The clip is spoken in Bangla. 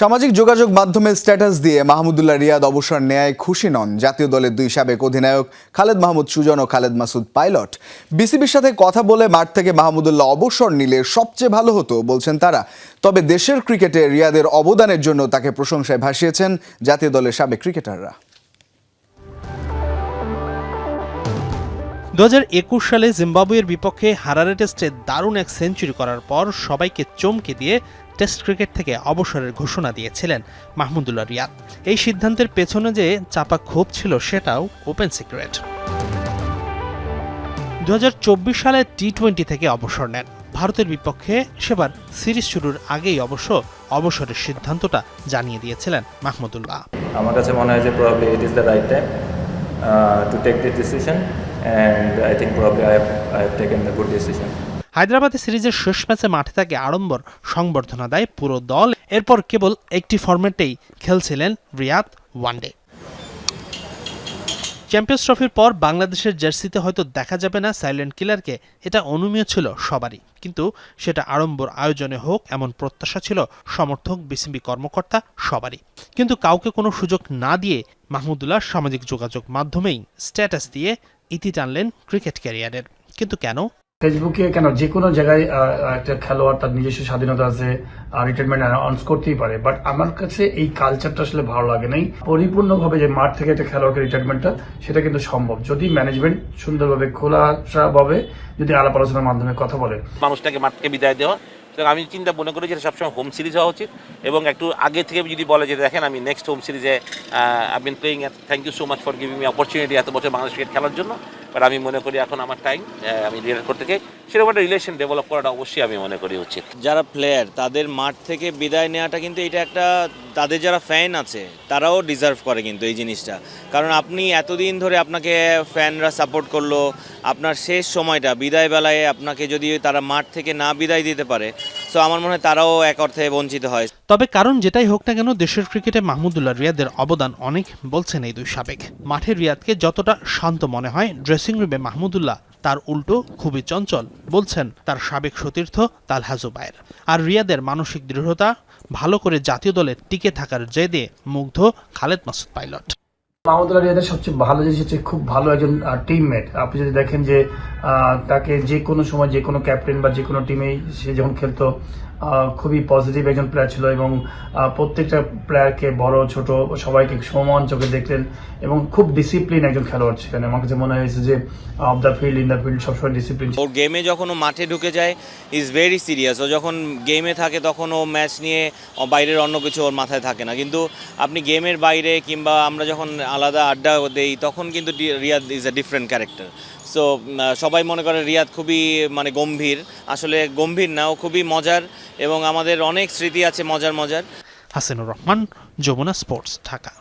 সামাজিক যোগাযোগ মাধ্যমে স্ট্যাটাস দিয়ে মাহমুদুল্লাহ রিয়াদ অবসর নেয় খুশি নন জাতীয় দলের দুই সাবেক অধিনায়ক খালেদ মাহমুদ সুজন ও খালেদ মাসুদ পাইলট। বিসিবির সাথে কথা বলে মাঠ থেকে মাহমুদুল্লাহ অবসর নিলে সবচেয়ে ভালো হতো বলছেন তারা। তবে দেশের ক্রিকেটে রিয়াদের অবদানের জন্য তাকে প্রশংসায় ভাসিয়েছেন জাতীয় দলের সাবেক ক্রিকেটাররা। দু হাজার একুশ সালে জিম্বাবুয়ের বিপক্ষে হারারে টেস্টে দারুণ এক সেঞ্চুরি করার পর সবাইকে চমকে দিয়ে টেস্ট ক্রিকেট থেকে অবসরের ঘোষণা দিয়েছিলেন মাহমুদুল্লাহ রিয়াদ। এই সিদ্ধান্তের পেছনে যে চাপা ক্ষোভ ছিল সেটাও ওপেন সিক্রেট। দু হাজার চব্বিশ সালে টি টোয়েন্টি থেকে অবসর নেন। ভারতের বিপক্ষে সেবার সিরিজ শুরুর আগেই অবশ্য অবসরের সিদ্ধান্তটা জানিয়ে দিয়েছিলেন মাহমুদুল্লাহ। আমার কাছে মনে হয় যে probably it is the right time to take this decision and think probably I have, I have taken the good decision. হায়দ্রাবাদে সিরিজের শেষ ম্যাচে মাঠে তাকে আড়ম্বর সংবর্ধনা দেয় পুরো দল এরপর কেবল একটি ফরম্যাটেই খেলছিলেন রিয়াদ ওয়ানডে চ্যাম্পিয়ন্স ট্রফির পর বাংলাদেশের জার্সিতে হয়তো দেখা যাবে না সাইলেন্ট কিলারকে। এটা অনুমীয় ছিল সবারই। কিন্তু সেটা আড়ম্বর আয়োজনে হোক, এমন প্রত্যাশা ছিল সমর্থক, বিসিবি কর্মকর্তা সবারই। কিন্তু কাউকে কোনো সুযোগ না দিয়ে মাহমুদুল্লাহ সামাজিক যোগাযোগ মাধ্যমেই স্ট্যাটাস দিয়ে ইতি টানলেন ক্রিকেট ক্যারিয়ারের। কিন্তু কেন? ফেসবুকে কেন? যে কোনো জায়গায় একটা খেলোয়াড় তার নিজস্ব স্বাধীনতা আছে রিটায়ারমেন্ট অ্যানাউন্স করতেই পারে। বাট আমার কাছে এই কালচারটা আসলে ভালো লাগে নাই। পরিপূর্ণভাবে যে মাঠ থেকে একটা খেলোয়াড়কে রিটায়ারমেন্টটা সেটা কিন্তু সম্ভব। যদি ম্যানেজমেন্ট সুন্দরভাবে খোলাসাভাবে যদি আলাপ আলোচনার মাধ্যমে কথা বলে। মানুষটাকে মাঠ থেকে বিদায় দেওয়া। সুতরাং আমি চিন্তা মনে করি যে এটা সবসময় হোম সিরিজ হওয়া উচিত। এবং একটু আগে থেকে যদি বলে যে, দেখেন, আমি নেক্সট হোম সিরিজে I been playing thank you so much for giving me opportunity এত বছর বাংলাদেশ ক্রিকেট খেলার জন্য। বাট আমি মনে করি এখন আমার টাইম আমি রিলেট করতে চাই সেরকম একটা রিলেশন ডেভেলপ করাটা অবশ্যই আমি মনে করি উচিত। যারা প্লেয়ার তাদের মাঠ থেকে বিদায় নেওয়াটা কিন্তু এটা একটা তাদের যারা ফ্যান আছে, তারাও ডিজার্ভ করে কিন্তু এই জিনিসটা। কারণ আপনি এতদিন ধরে আপনাকে ফ্যানরা সাপোর্ট করল, আপনার শেষ সময়টা বিদায় বেলায় আপনাকে যদি তারা মাঠ থেকে না বিদায় দিতে পারে সো আমার মনে হয় তারাও এক অর্থে বঞ্চিত হয়। তবে কারণ যেটাই হোক না কেন, দেশের ক্রিকেটে মাহমুদুল্লাহ রিয়াদের অবদান অনেক, বলছেন এই দুই সাবেক। মাঠের রিয়াদকে যতটা শান্ত মনে হয় ড্রেসিং রুমে মাহমুদুল্লাহ তার উল্টো খুবই চঞ্চল, বলছেন তার সাবেক সতীর্থ তালহা জুবায়ের আর রিয়াদের মানসিক দৃঢ়তা, ভালো করে জাতীয় দলে টিকে থাকার জেদে মুগ্ধ খালেদ মাসুদ পাইলট। মাহমুদুল্লাহ রিয়াদের সবচেয়ে ভালো জিনিস হচ্ছে খুব ভালো একজন টিমমেট আপনি যদি দেখেন যে তাকে যে কোনো সময় যে কোনো ক্যাপ্টেন বা যে কোনো টিমে সে যখন খেলতো খুবই পজিটিভ একজন প্লেয়ার ছিল এবং প্রত্যেকটা প্লেয়ারকে বড়, ছোট সবাইকে সমান চোখে দেখতেন এবং খুব ডিসিপ্লিন একজন খেলোয়াড় ছিলেন। আমার কাছে মনে হয়েছে যে off the field in the field সবসময় ডিসিপ্লিন ওর গেমে যখন ও মাঠে ঢুকে যায় ইজ ভেরি সিরিয়াস ও যখন গেমে থাকে, তখন ও ম্যাচ নিয়ে বাইরের অন্য কিছু ওর মাথায় থাকে না। কিন্তু আপনি গেমের বাইরে কিংবা আমরা যখন আলাদা আড্ডা দেই, তখন কিন্তু Riyad is a different character so সবাই মনে করে রিয়াদ খুবই মানে গম্ভীর। আসলে গম্ভীর না, ও খুবই মজার এবং আমাদের অনেক স্মৃতি আছে মজার মজার। হাসিনুর রহমান যমুনা স্পোর্টস ঢাকা।